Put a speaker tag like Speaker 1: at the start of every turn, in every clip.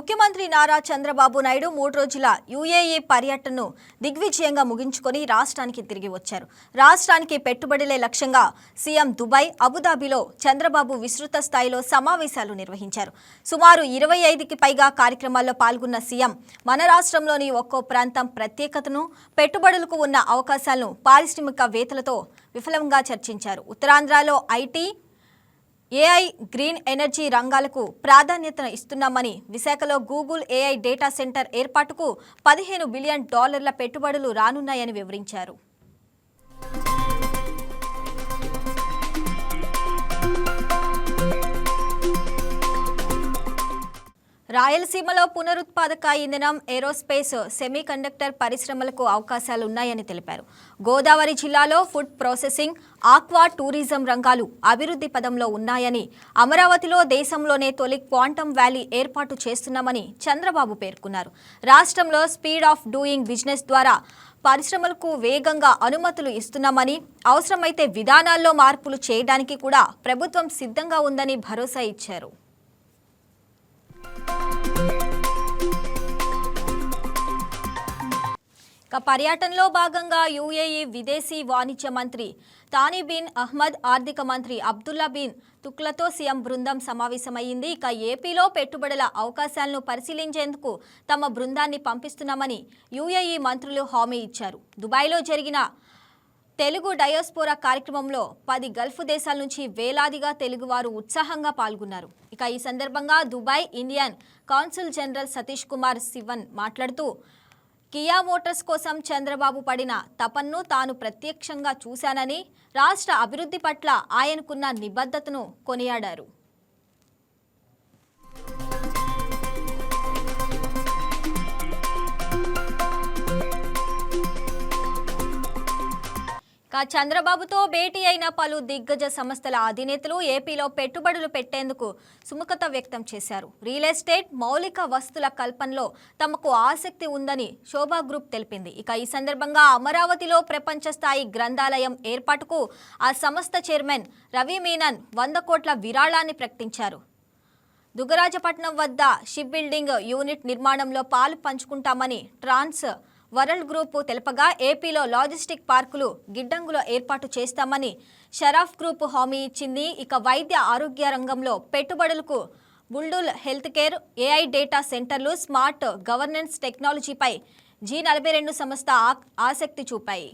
Speaker 1: ముఖ్యమంత్రి నారా చంద్రబాబు నాయుడు మూడు రోజుల యుఏఈ పర్యటనను దిగ్విజయంగా ముగించుకొని రాష్ట్రానికి తిరిగి వచ్చారు. రాష్ట్రానికి పెట్టుబడులే లక్ష్యంగా సీఎం దుబాయ్ అబుదాబిలో చంద్రబాబు విస్తృత స్థాయిలో సమావేశాలు నిర్వహించారు. సుమారు ఇరవై ఐదుకి పైగా కార్యక్రమాల్లో పాల్గొన్న సీఎం మన రాష్ట్రంలోని ఒక్కో ప్రాంతం ప్రత్యేకతను పెట్టుబడులకు ఉన్న అవకాశాలను పారిశ్రామికవేత్తలతో విఫలంగా చర్చించారు. ఉత్తరాంధ్రలో ఐటీ ఏఐ గ్రీన్ ఎనర్జీ రంగాలకు ప్రాధాన్యత ఇస్తున్నామని విశాఖలో గూగుల్ ఏఐ డేటా సెంటర్ ఏర్పాటుకు పదిహేను బిలియన్ డాలర్ల పెట్టుబడులు రానున్నాయని వివరించారు. రాయలసీమలో పునరుత్పాదక ఇంధనం ఏరోస్పేస్ సెమీకండక్టర్ పరిశ్రమలకు అవకాశాలు ఉన్నాయని తెలిపారు. గోదావరి జిల్లాలో ఫుడ్ ప్రాసెసింగ్ ఆక్వా టూరిజం రంగాలు అభివృద్ధి పదంలో ఉన్నాయని అమరావతిలో దేశంలోనే తొలి క్వాంటమ్ వ్యాలీ ఏర్పాటు చేస్తున్నామని చంద్రబాబు పేర్కొన్నారు. రాష్ట్రంలో స్పీడ్ ఆఫ్ డూయింగ్ బిజినెస్ ద్వారా పరిశ్రమలకు వేగంగా అనుమతులు ఇస్తున్నామని అవసరమైతే విధానాల్లో మార్పులు చేయడానికి కూడా ప్రభుత్వం సిద్ధంగా ఉందని భరోసా ఇచ్చారు. పర్యటనలో భాగంగా యుఏఈ విదేశీ వాణిజ్య మంత్రి తానీ బిన్ అహ్మద్ ఆర్థిక మంత్రి అబ్దుల్లా బిన్ తుక్లతో సీఎం బృందం సమావేశమైంది ఇక ఏపీలో పెట్టుబడుల అవకాశాలను పరిశీలించేందుకు తమ బృందాన్ని పంపిస్తున్నామని యుఏఈ మంత్రులు హామీ ఇచ్చారు. దుబాయ్లో జరిగిన తెలుగు డయోస్పోరా కార్యక్రమంలో పది గల్ఫ్ దేశాల నుంచి వేలాదిగా తెలుగువారు ఉత్సాహంగా పాల్గొన్నారు. ఇక ఈ సందర్భంగా Dubai Indian council general Satish Kumar Sivan మాట్లాడుతూ కియా మోటార్స్ కోసం చంద్రబాబు పడిన తపన్ను తాను ప్రత్యక్షంగా చూశానని రాష్ట్ర అభివృద్ధి పట్ల ఆయనకున్న నిబద్ధతను కొనియాడారు. చంద్రబాబుతో భేటీ అయిన పలు దిగ్గజ సంస్థల అధినేతలు ఏపీలో పెట్టుబడులు పెట్టేందుకు సుముఖత వ్యక్తం చేశారు. రియల్ ఎస్టేట్ మౌలిక వస్తుల కల్పనలో తమకు ఆసక్తి ఉందని శోభా గ్రూప్ తెలిపింది. ఇక ఈ సందర్భంగా అమరావతిలో ప్రపంచ స్థాయి గ్రంథాలయం ఏర్పాటుకు ఆ సంస్థ చైర్మన్ రవి మీనన్ వంద కోట్ల విరాళాన్ని ప్రకటించారు. దుగరాజపట్నం వద్ద షిప్ బిల్డింగ్ యూనిట్ నిర్మాణంలో పాలు పంచుకుంటామని ట్రాన్స్ వరల్డ్ గ్రూప్ తెలుపగా ఏపీలో లాజిస్టిక్ పార్కులు గిడ్డంగులో ఏర్పాటు చేస్తామని షరాఫ్ గ్రూప్ హామీ ఇచ్చింది. ఇక వైద్య ఆరోగ్య రంగంలో పెట్టుబడులకు బుల్డుల్ హెల్త్ కేర్ ఏఐ డేటా సెంటర్లు స్మార్ట్ గవర్నెన్స్ టెక్నాలజీపై జీ నలభై రెండు సంస్థ ఆసక్తి చూపాయి.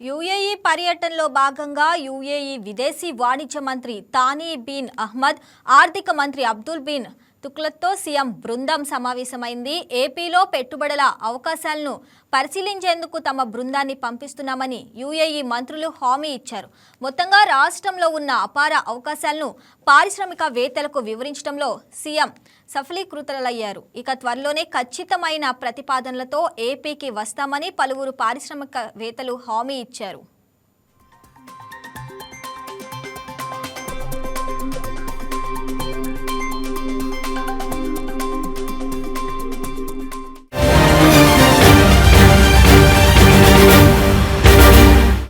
Speaker 1: యుఏ పర్యటనలో భాగంగా యుఏఈ విదేశీ వాణిజ్య మంత్రి తానీ బిన్ అహ్మద్ ఆర్థిక మంత్రి అబ్దుల్ బిన్ తుక్లత్తో సీఎం బృందం సమావేశమైంది. ఏపీలో పెట్టుబడుల అవకాశాలను పరిశీలించేందుకు తమ బృందాన్ని పంపిస్తున్నామని యుఏఈ మంత్రులు హామీ ఇచ్చారు. మొత్తంగా రాష్ట్రంలో ఉన్న అపార అవకాశాలను పారిశ్రామికవేత్తలకు వివరించడంలో సీఎం సఫలీకృతులయ్యారు. ఇక త్వరలోనే ఖచ్చితమైన ప్రతిపాదనలతో ఏపీకి వస్తామని పలువురు పారిశ్రామికవేత్తలు హామీ ఇచ్చారు.